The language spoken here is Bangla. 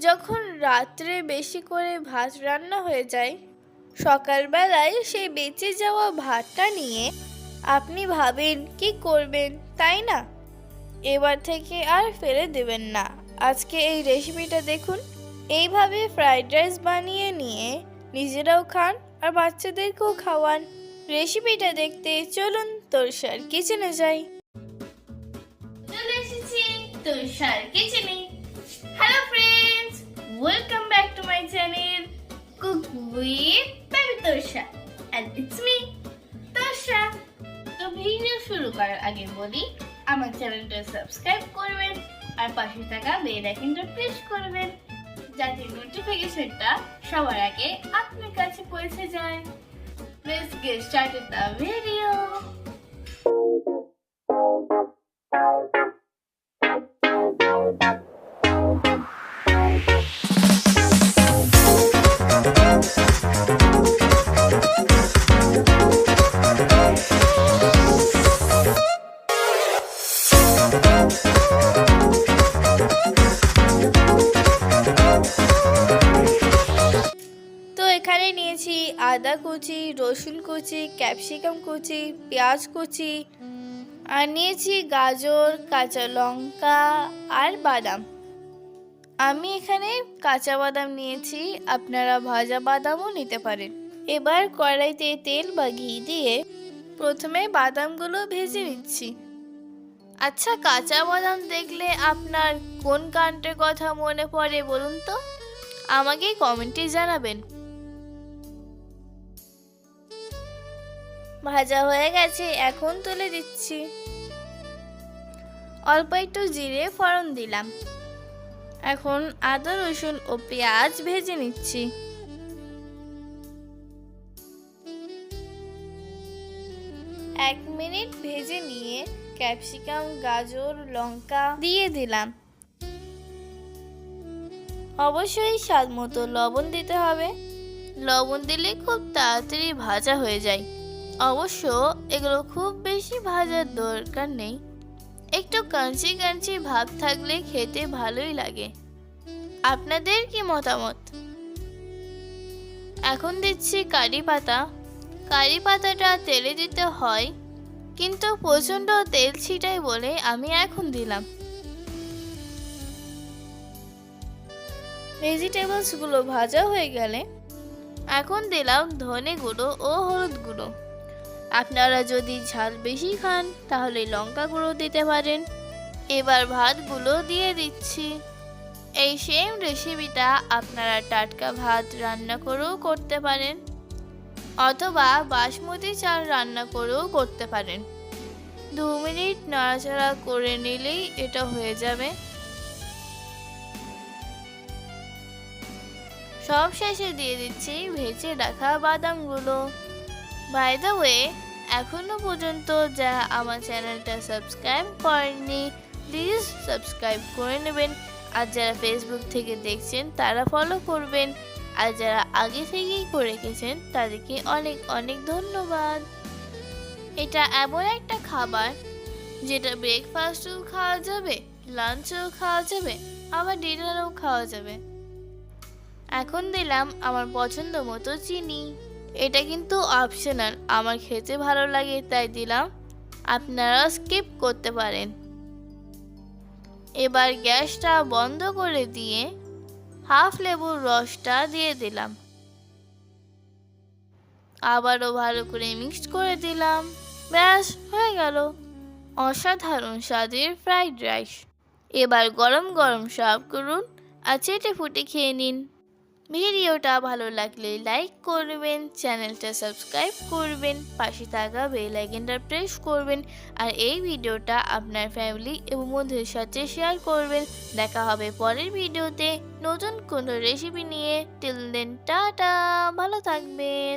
যখন রাত্রে বেশি করে ভাত রান্না হয়ে যায়, সকালবেলায় সেই বেঁচে যাওয়া ভাতটা নিয়ে আপনি ভাবেন, কি করবেন? তাই না? এবার থেকে আর ফেলে দেবেন না। আজকে এই রেসিপিটা দেখুন। এইভাবে ফ্রাইড রাইস বানিয়ে নিয়ে নিজেরাও খান আর বাচ্চাদেরকেও খাওয়ান। রেসিপিটা দেখতে চলুন তোরসার কিচেনে যাই। চলে এসেছি তোরসার কিচেনে। ভিডিও শুরু করার আগে বলি, আমার চ্যানেলটা সাবস্ক্রাইব করবেন আর পাশে থাকা বেল আইকনটা প্রেস করবেন যাতে নোটিফিকেশনটা সবার আগে আপনার কাছে পৌঁছে যায় Let's get started the video. আদা কুচি, রসুন কুচি, ক্যাপসিকাম কুচি, পেঁয়াজ কুচি, আর নিয়েছি গাজর, কাঁচা লঙ্কা আর বাদাম। আমি এখানে কাঁচা বাদাম নিয়েছি, আপনারা ভাজা বাদামও নিতে পারেন। এবার কড়াইতে তেল বা ঘি দিয়ে প্রথমে বাদামগুলো ভেজে নিচ্ছি। আচ্ছা কাঁচা বাদাম দেখলে আপনার কোন গানটার কথা মনে পড়ে বলুন তো? আমাকে কমেন্টে জানাবেন। ভাজা হয়ে গেছে, এখন তুলে দিচ্ছি। অল্প একটু জিরে ফোড়ন দিলাম। এখন আদা, রসুন ও পেঁয়াজ ভেজে নিচ্ছি। এক মিনিট ভেজে নিয়ে ক্যাপসিকাম, গাজর, লঙ্কা দিয়ে দিলাম। অবশ্যই স্বাদ মতো লবণ দিতে হবে। লবণ দিলে খুব তাড়াতাড়ি ভাজা হয়ে যায়। অবশ্য এগুলো খুব বেশি ভাজার দরকার নেই। একটু কাঞ্চি কাঞ্চি ভাব থাকলে খেতে ভালোই লাগে। আপনাদের কি মতামত? এখন দিচ্ছি কারি পাতা। কারি পাতাটা তেলে দিতে হয়, কিন্তু প্রচণ্ড তেল ছিটাই বলে আমি এখন দিলাম। ভেজিটেবলসগুলো ভাজা হয়ে গেলে এখন দিলাম ধনে গুঁড়ো ও হলুদ গুঁড়ো। আপনারা যদি ঝাল বেশি খান, তাহলে লঙ্কা গুঁড়ো দিতে পারেন। এবার ভাতগুলো দিয়ে দিচ্ছি। এই সেম রেসিপিটা আপনারা টাটকা ভাত রান্না করেও করতে পারেন, অথবা বাসমতি চাল রান্না করেও করতে পারেন। দু মিনিট নাড়াচাড়া করে নিলেই এটা হয়ে যাবে। সব শেষে দিয়ে দিচ্ছি ভেজে রাখা বাদামগুলো। বাই দ্য ওয়ে এখনও পর্যন্ত যারা আমার চ্যানেলটা সাবস্ক্রাইব করেননি প্লিজ সাবস্ক্রাইব করে নেবেন। আর যারা ফেসবুক থেকে দেখছেন, তারা ফলো করবেন। আর যারা আগে থেকেই করে রেখেছেন তাদেরকে অনেক অনেক ধন্যবাদ। এটা এমন একটা খাবার, যেটা ব্রেকফাস্টও খাওয়া যাবে লাঞ্চও খাওয়া যাবে, আবার ডিনারও খাওয়া যাবে। এখন দিলাম আমার পছন্দ মতো চিনি। এটা কিন্তু অপশনাল আমার খেতে ভালো লাগে, তাই দিলাম। আপনারা স্কিপ করতে পারেন। এবার গ্যাসটা বন্ধ করে দিয়ে হাফ লেবুর রসটা দিয়ে দিলাম। আবারও ভালো করে মিক্সড করে দিলাম। ব্যাস, হয়ে গেল। অসাধারণ স্বাদের ফ্রাইড রাইস এবার গরম গরম সার্ভ করুন আর চেটে ফুটে খেয়ে নিন। ভিডিওটা ভালো লাগলে লাইক করবেন, চ্যানেলটা সাবস্ক্রাইব করবেন, পাশে থাকা বেল আইকনটা প্রেস করবেন, আর এই ভিডিওটা আপনার ফ্যামিলি এবং বন্ধুদের সাথে শেয়ার করবেন। দেখা হবে পরের ভিডিওতে নতুন কোনো রেসিপি নিয়ে। টিল দেন টাটা, ভালো থাকবেন।